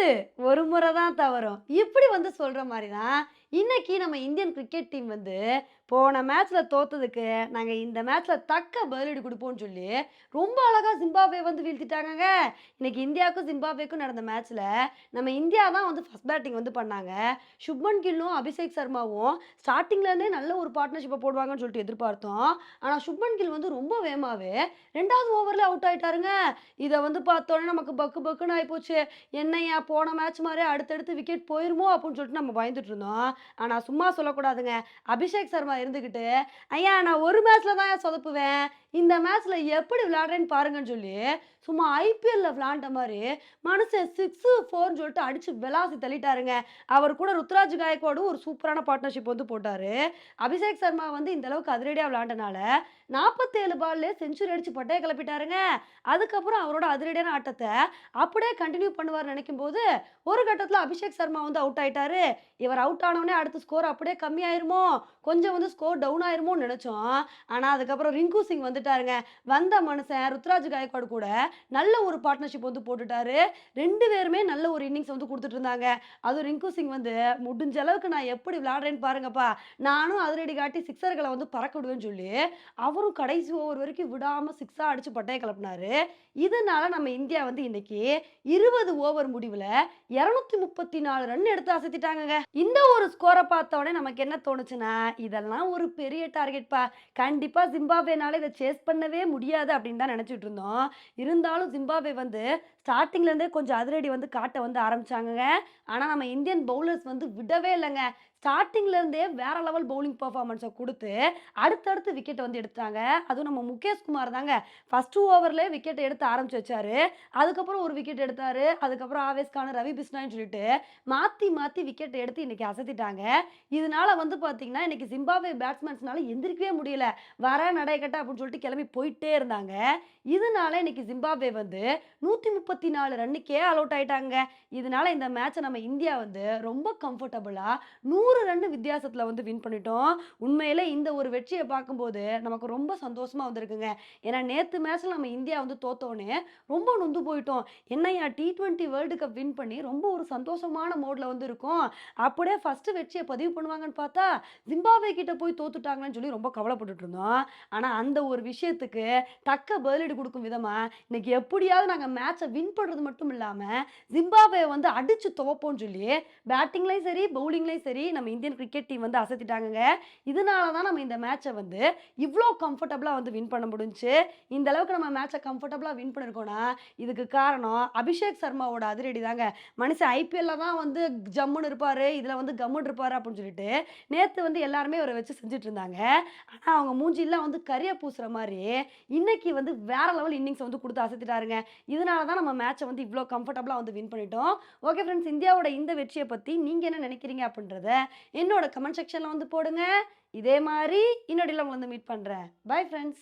உண்டு ஒரு முறை தான் தவறும். இப்படி வந்து சொல்ற மாதிரி தான் இன்னைக்கு நம்ம இந்தியன் கிரிக்கெட் டீம் வந்து போன மேட்ச்ல தோத்ததுக்கு நாங்க இந்த மேட்ச்ல தக்க பதிலடி கொடுப்போம்னு சொல்லி ரொம்ப அழகா ஜிம்பாப்வே வந்து வீழ்த்திட்டாங்கங்க. இன்னைக்கு இந்தியாவுக்கும் ஜிம்பாப்வேக்கும் நடந்த மேட்ச்ல நம்ம இந்தியா தான் வந்து ஃபர்ஸ்ட் பேட்டிங் வந்து பண்ணாங்க. சுப்மன் கில்லும் அபிஷேக் சர்மாவும் ஸ்டார்டிங்ல இருந்தே நல்ல ஒரு பார்ட்னர்ஷிப்பை போடுவாங்கன்னு சொல்லிட்டு எதிர்பார்த்தோம். ஆனா சுப்மன் கில் வந்து ரொம்ப வேமாவே ரெண்டாவது ஓவர்ல அவுட் ஆயிட்டாருங்க. இதை வந்து பார்த்தோன்னே நமக்கு பக்கு பக்குன்னு ஆகிப்போச்சு என்னையா போன மேட்ச் மாதிரி அடுத்தடுத்து விக்கெட் போயிருமோ அப்படின்னு சொல்லிட்டு நம்ம பயந்துட்டு இருந்தோம். ஆனால் சும்மா சொல்லக்கூடாதுங்க. அபிஷேக் சர்மா இருந்துக்கிட்டு ஐயா நான் ஒரு மேட்ச்சில் தான் சொதப்புவேன். இந்த மேட்ச்ல எப்படி விளையாடுறேன்னு பாருங்கன்னு சொல்லி சும்மா ஐபிஎல்ல விளாண்ட மாதிரி மனுஷன் சிக்ஸ் ஃபோர்னு சொல்லிட்டு அடிச்சு விளாசி தள்ளிட்டாருங்க. அவர் கூட ருத்ராஜ் காயக்கோடும் ஒரு சூப்பரான பார்ட்னர்ஷிப் வந்து போட்டாரு. அபிஷேக் சர்மா வந்து இந்த அளவுக்கு அதிரடியா விளாண்டனால நாற்பத்தேழு பால்ல செஞ்சுரி அடிச்சு பட்டையை கிளப்பிட்டாருங்க. அதுக்கப்புறம் அவரோட அதிரடியான ஆட்டத்தை அப்படியே கண்டினியூ பண்ணுவார் நினைக்கும் போது ஒரு கட்டத்தில் அபிஷேக் சர்மா வந்து அவுட் ஆயிட்டாரு. இவர் அவுட் ஆனவுடனே அடுத்த ஸ்கோர் அப்படியே கம்மி ஆயிருமோ கொஞ்சம் வந்து ஸ்கோர் டவுன் ஆயிருமோன்னு நினைச்சோம். ஆனா அதுக்கப்புறம் ரிங்கு சிங் வந்து வந்துட்டாருங்க வந்த மனுஷன் ருத்ராஜ் காயக்வாடு கூட நல்ல ஒரு பார்ட்னர்ஷிப் வந்து போட்டுட்டாரு. ரெண்டு பேருமே நல்ல ஒரு இன்னிங்ஸ் வந்து கொடுத்துட்டு இருந்தாங்க. அதுவும் ரிங்கு சிங் வந்து முடிஞ்ச அளவுக்கு நான் எப்படி விளையாடுறேன்னு பாருங்கப்பா. நானும் அதிரடி காட்டி சிக்ஸர்களை வந்து பறக்க விடுவேன்னு சொல்லி அவரும் கடைசி ஓவர் வரைக்கும் விடாம சிக்ஸா அடிச்சு பட்டையை கிளப்பினாரு. இதனால நம்ம இந்தியா வந்து இன்னைக்கு இருபது ஓவர் முடிவுல இருநூத்தி முப்பத்தி நாலு ரன் எடுத்து அசத்திட்டாங்க இந்த ஒரு ஸ்கோரை பார்த்த உடனே நமக்கு என்ன தோணுச்சுன்னா இதெல்லாம் ஒரு பெரிய டார்கெட்ப்பா கண்டிப்பா ஜிம்பாப்வேனால இதை ஃபேஸ் பண்ணவே முடியாது அப்படின்னு தான் நினச்சிட்டு இருந்தோம். இருந்தாலும் ஜிம்பாப்வே வந்து ஸ்டார்டிங்லேருந்தே கொஞ்சம் அதிரடி வந்து காட்ட வந்து ஆரம்பிச்சாங்க ஆனால் நம்ம இந்தியன் பவுலர்ஸ் வந்து விடவே இல்லைங்க. ஸ்டார்டிங்லேருந்தே வேற லெவல் பவுலிங் பர்ஃபார்மன்ஸை கொடுத்து அடுத்தடுத்து விக்கெட்டை வந்து எடுத்தாங்க. அதுவும் நம்ம முகேஷ் குமார் தாங்க. ஃபர்ஸ்ட் ஓவர்லேயே விக்கெட்டை எடுத்து ஆரம்பிச்சு வச்சாரு. அதுக்கப்புறம் ஒரு விக்கெட் எடுத்தாரு. அதுக்கப்புறம் ஆவேஸ்கான ரவி பிஸ்னான்னு சொல்லிட்டு மாற்றி மாற்றி விக்கெட்டை எடுத்து இன்றைக்கி அசத்திட்டாங்க. இதனால வந்து பார்த்தீங்கன்னா இன்றைக்கி ஜிம்பாவே பேட்ஸ்மேன்ஸ்னால எந்திரிக்கவே முடியல. வர நடைக்கட்ட அப்படின்னு சொல்லிட்டு கிளம்பி போயிட்டே இருந்தாங்க. இதனால இன்னைக்கு ஜிம்பாப்வே வந்து நூத்தி முப்பத்தி நாலு ரன்னுக்கே அலௌட் ஆயிட்டாங்க. இதனால இந்த மேட்சை நம்ம இந்தியா வந்து ரொம்ப கம்ஃபர்டபுளா நூறு ரன் வித்தியாசத்துல வந்து வின் பண்ணிட்டோம். உண்மையிலே இந்த ஒரு வெற்றியை பார்க்கும்போது நமக்கு ரொம்ப சந்தோஷமா வந்திருக்குங்க. ஏன்னா நேத்து மேட்ச்ல நம்ம இந்தியா வந்து தோத்தோன்னே ரொம்ப நொந்து போயிட்டோம். என்னையா T twenty world cup win பண்ணி ரொம்ப ஒரு சந்தோஷமான மோட்ல வந்து இருக்கும். அப்படியே ஃபர்ஸ்ட் வெற்றியை பதிவு பண்ணுவாங்கன்னு பார்த்தா ஜிம்பாப்வே கிட்ட போய் தோத்துட்டாங்கன்னு சொல்லி ரொம்ப கவலைப்பட்டுட்டு இருந்தோம். ஆனா அந்த ஒரு விஷயத்துக்கு தக்க பதிலடி கொடுக்கும் விதமாக இன்னைக்கு எப்படியாவது நாங்கள் மேட்சை வின் பண்ணுறது மட்டும் இல்லாமல் ஜிம்பாப்வே வந்து அடித்து துவப்போம்னு சொல்லி பேட்டிங்லேயும் சரி பவுலிங்லேயும் சரி நம்ம இந்தியன் கிரிக்கெட் டீம் வந்து அசத்திட்டாங்க இதனால தான் நம்ம இந்த மேட்சை வந்து இவ்வளோ கம்ஃபர்டபுளாக வந்து வின் பண்ண முடிஞ்சுச்சு. இந்த அளவுக்கு நம்ம மேட்சை கம்ஃபர்டபுளாக வின் பண்ணியிருக்கோம்னா இதுக்கு காரணம் அபிஷேக் சர்மாவோட அதிரடி தாங்க மனுஷன் ஐபிஎல்ல தான் வந்து ஜம்முன்னு இருப்பார் இதில் வந்து கம்முன்னு இருப்பார் அப்படின்னு சொல்லிட்டு நேற்று வந்து எல்லாருமே அவரை வச்சு செஞ்சுட்டு இருந்தாங்க. ஆனால் அவங்க மூஞ்சிலாம் வந்து கரிய பூசுற மாதிரி இன்னைக்கு வந்து வேற லெவல் இன்னிங்ஸ் வந்து கொடுத்து அசத்திட்டாருங்க. இதனால தான் நம்ம மேட்சை வந்து இவ்வளோ கம்ஃபர்டபுளாக வந்து வின் பண்ணிட்டோம். ஓகே ஃப்ரெண்ட்ஸ் இந்தியாவோட இந்த வெற்றியை பற்றி நீங்கள் என்ன நினைக்கிறீங்க அப்படின்றத என்னோட கமெண்ட் செக்ஷனில் வந்து போடுங்க. இதே மாதிரி இன்னொடியில் உங்களை வந்து மீட் பண்ணுறேன் பை ஃப்ரெண்ட்ஸ்